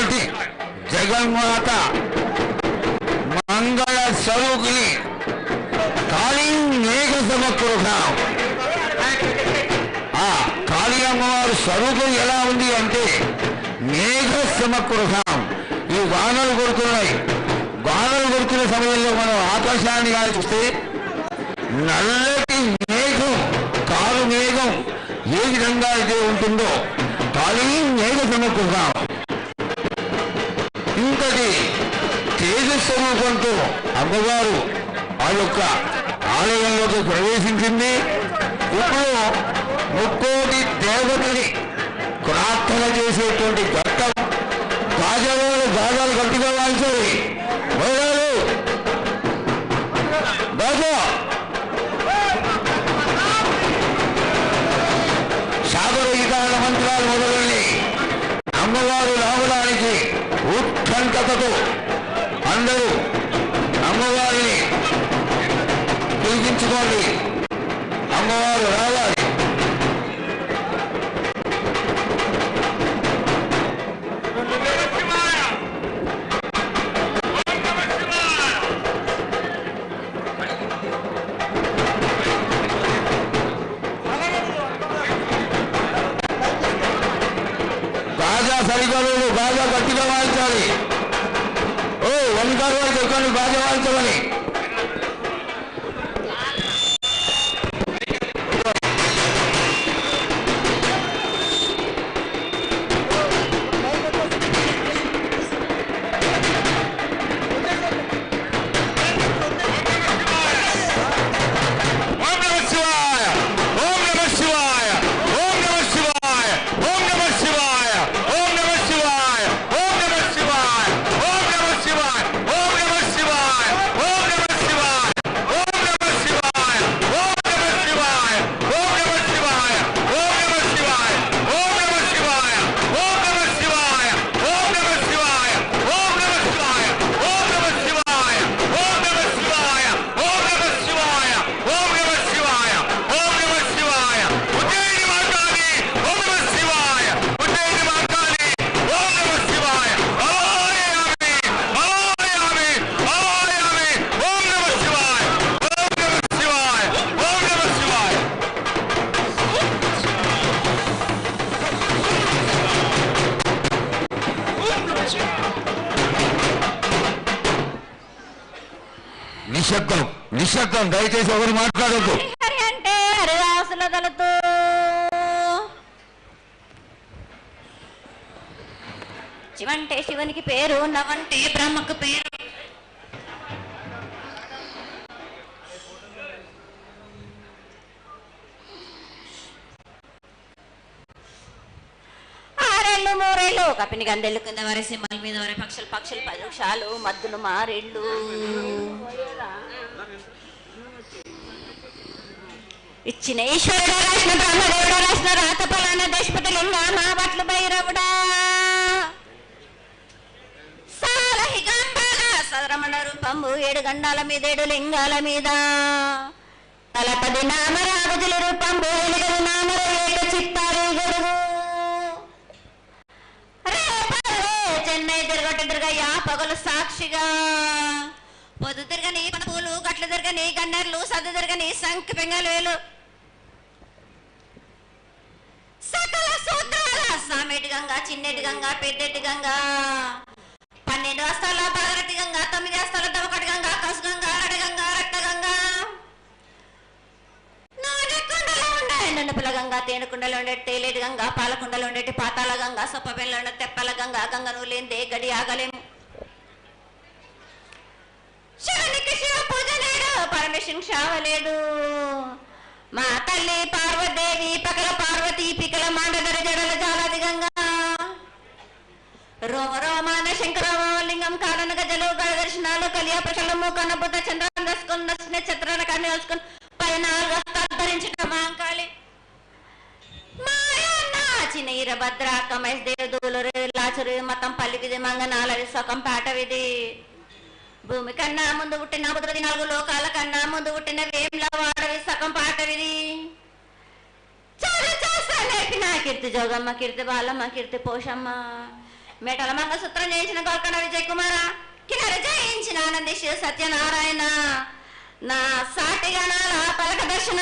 కాబట్టి జగన్మాత మంగళ స్వరూపిణి కాళీ మేఘ సమకృతం ఆ కాళీ అమ్మవారి స్వరూపం ఎలా ఉంది అంటే మేఘ సమకృతం ఈ వానలు కొడుతున్నాయి. వానలు కొడుతున్న సమయంలో మనం ఆకాశాన్ని కానీ చూస్తే నల్లటి మేఘం కారు మేఘం ఏ విధంగా అయితే ఉంటుందో కాళీ మేఘ సమకృతం స్వరూపంతో అమ్మవారు ఆ యొక్క ఆలయంలోకి ప్రవేశించింది. ఇప్పుడు ముక్కోటి దేవతని ప్రార్థన చేసేటువంటి ఘట్టం గాజాలు గాజాలు గట్టిగా सरकार बाजा पट्टी ओ वन कार्य बाजा वाली నిశ్శబ్దం దయచేసి ఎవరు మాట్లాడద్దు అంటే హరిదాసుల దళతో శివంటే శివునికి పేరు నవంటే బ్రహ్మకు పేరు ఆరేళ్ళు మూరేళ్ళు కపిని గందెళ్ళు కింద వరే సింహాల మీద వరే పక్షులు పక్షులు పరుషాలు మద్దులు మారేళ్ళు ఇచ్చిన ఈశ్వరుడు రాసిన బ్రహ్మదేవుడు రాసిన రాత ఫలాన దేశపతి లింగా మా బట్లు భైరవుడా. సరమణ సదరమణ రూపంబు ఏడు గండాల మీద ఏడు లింగాల మీద. తలపది నామరాగుజుల రూపంబు ఎలుగలు నామర ఏడు చిత్తారు గొడుగు. చెన్నై తిరగట తిరగయ్యా పగలు సాక్షిగా. పొద్దు తిరగని పూలు గట్లు తిరగని గన్నెర్లు సద్దు తిరగని సంఖ్య పెంగలు వేలు సకల సూత్రాల. సామెటి గంగా చిన్నటి గంగా పెద్దటి గంగా పన్నెండు అస్తాల పదరటి గంగా తొమ్మిది వస్తాల దవకటి గంగా కసు గంగా రడ గంగా రక్త గంగా నాగకుండలో ఉండే నునుపుల గంగా తేనుకుండలో ఉండే తేలేటి గంగా పాలకుండలో ఉండేటి పాతాల గంగా సొప్పబెల్లో ఉండే తెప్పల గంగా గంగను లేందే గడి ఆగలేము శివునికి శివ పూజ లేడు పరమేశ్వరుని శావలేదు మా తల్లి పార్వదేవి పకల రోమ రోమాన శంకరలింగం కారణ గజలు దర్శనాలు కలియ ప్రచలము కనబుద్ధ చంద్రం దసుకుని నక్షత్రాల కన్ను వేసుకుని పైన రస్తాలు ధరించిన మాంకాళి చినీర చిన్న ఈరభద్ర కమేష్ దేవదూలు లాచురు మతం పల్లికిది మంగనాలది సొకం పాటవిది. భూమి కన్నా ముందు పుట్టిన బుద్రది నాలుగు లోకాల కన్నా ముందు పుట్టిన వేమ్ల వాడవి సగం పాటవిది. చాలా చేస్తా నేర్పిన కీర్తి జోగమ్మ కీర్తి బాలమ్మ కీర్తి పోషమ్మ. మెటల మంగళసూత్రం చేయించిన గోల్కొండ విజయ్ కుమార కిన్నర జయించిన ఆనందిష్ సత్యనారాయణ. నా సాటిగా నాల పలక దర్శన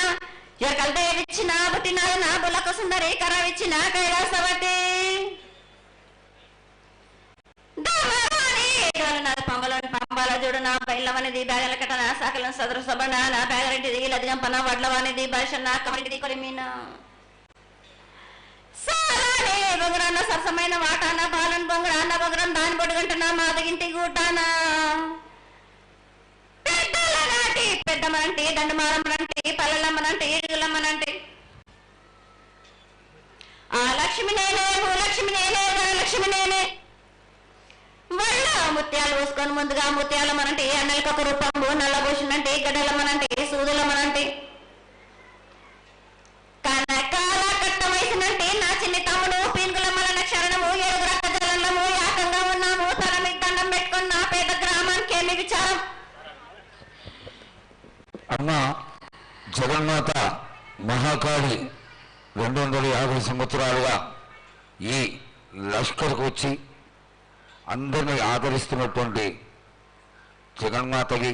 ఎరకల దేవిచ్చిన పుట్టినాడు నా బులకు సుందరి కరవిచ్చిన కైలాసవతి. దామరాణి డోలనాథ పంబలోని పంబాల చూడు నా బయలవనిది బ్యాగల కట నా సాకలం సదరు సబన నా బ్యాగరింటిది లదిగంపన వడ్లవానిది భాష నా కమలిది కొలిమీన సాలానే బొంగరాన్న సరసమైన వాటాన బాలన్ బొంగరాన్న బొంగరం దాని బొడుగంటున్నా మాదగింటి గూటానా. పెద్దల నాటి పెద్దమనంటి దండమారమ్మనంటి పల్లెలమ్మనంటి ఈడుగులమ్మనంటి ఆ లక్ష్మి నేనే భూలక్ష్మి నేనే ధనలక్ష్మి నేనే. వాళ్ళ ముత్యాలు పోసుకొని ముందుగా ముత్యాల మనంటే అన్నలకి ఒక రూపంబు గడ్డలమ్మనంటే సూదులమ్మనంటే. అమ్మ జగన్మాత మహాకాళి రెండు వందల యాభై సంవత్సరాలుగా ఈ లష్కర్కు వచ్చి అందరినీ ఆదరిస్తున్నటువంటి జగన్మాతకి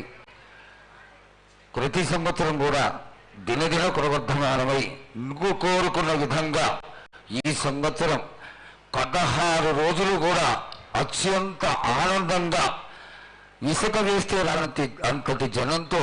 ప్రతి సంవత్సరం కూడా దినదిన కురవర్ధమానమై నువ్వు కోరుకున్న విధంగా ఈ సంవత్సరం పదహారు రోజులు కూడా అత్యంత ఆనందంగా ఇసుక వేస్తే అంతటి జనంతో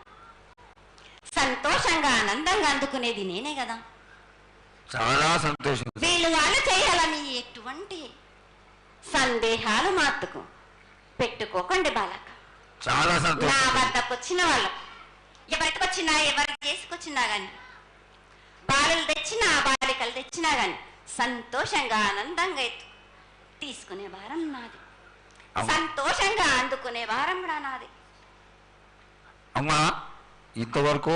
సంతోషంగా ఆనందంగా అందుకునేది నేనే కదా. చాలా సంతోషం. వీళ్ళు వాళ్ళు చేయాలని ఎటువంటి సందేహాలు మాత్తుకు పెట్టుకోకండి బాలక చాలా నా సంతోషం వద్దకు వచ్చిన వాళ్ళు ఎవరికి వచ్చినా ఎవరు చేసుకొచ్చినా గాని బాలలు తెచ్చినా బాలికలు తెచ్చినా గాని సంతోషంగా ఆనందంగా తీసుకునే భారం నాది. సంతోషంగా అందుకునే భారం కూడా నాది. అమ్మా ఇంతవరకు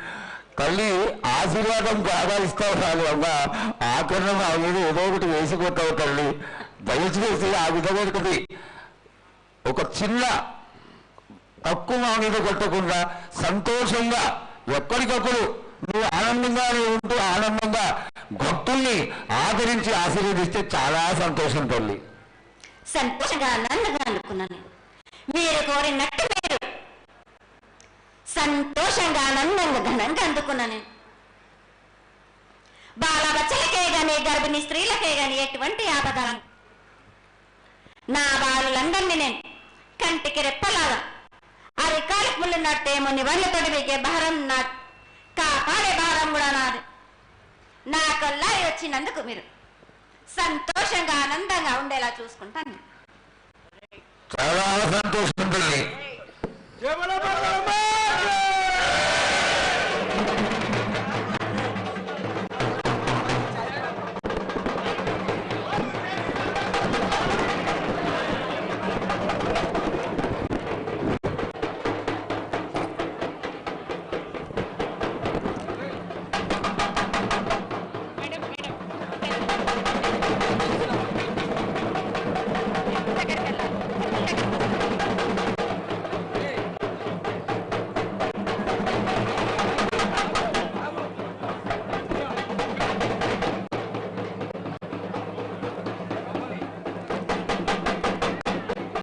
తల్లి ఆశీర్వాదం బాగా ఇస్తావు చాలు అమ్మ ఆకరణ ఆ మీద ఏదో ఒకటి వేసుకుంటావు తల్లి. దయచేసి ఆ విధమైనది ఒక చిన్న తక్కువ మీద కొట్టకుండా సంతోషంగా ఎప్పటికప్పుడు నువ్వు ఆనందంగానే ఉంటూ ఆనందంగా భక్తుల్ని ఆదరించి ఆశీర్వదిస్తే చాలా సంతోషం తల్లి. సంతోషంగా ఆనందంగా అనుకున్నాను. మీరు కోరినట్టు మీరు సంతోషంగా ఆనందంగా ఘనంగా అందుకున్నాను నేను. బాలబచ్చలకే గాని గర్భిణీ స్త్రీలకే గాని ఎటువంటి ఆపద రాదు. నా బాలులందరినీ నేను కంటికి రెప్పలాగా అరికాలకు నట్టేమో నివళ్ళతోటి మీకే భారం నా కాపాడే భారం కూడా నాది. నా కొల్లారి వచ్చినందుకు మీరు సంతోషంగా ఆనందంగా ఉండేలా చూసుకుంటాను చాలా సంతోషం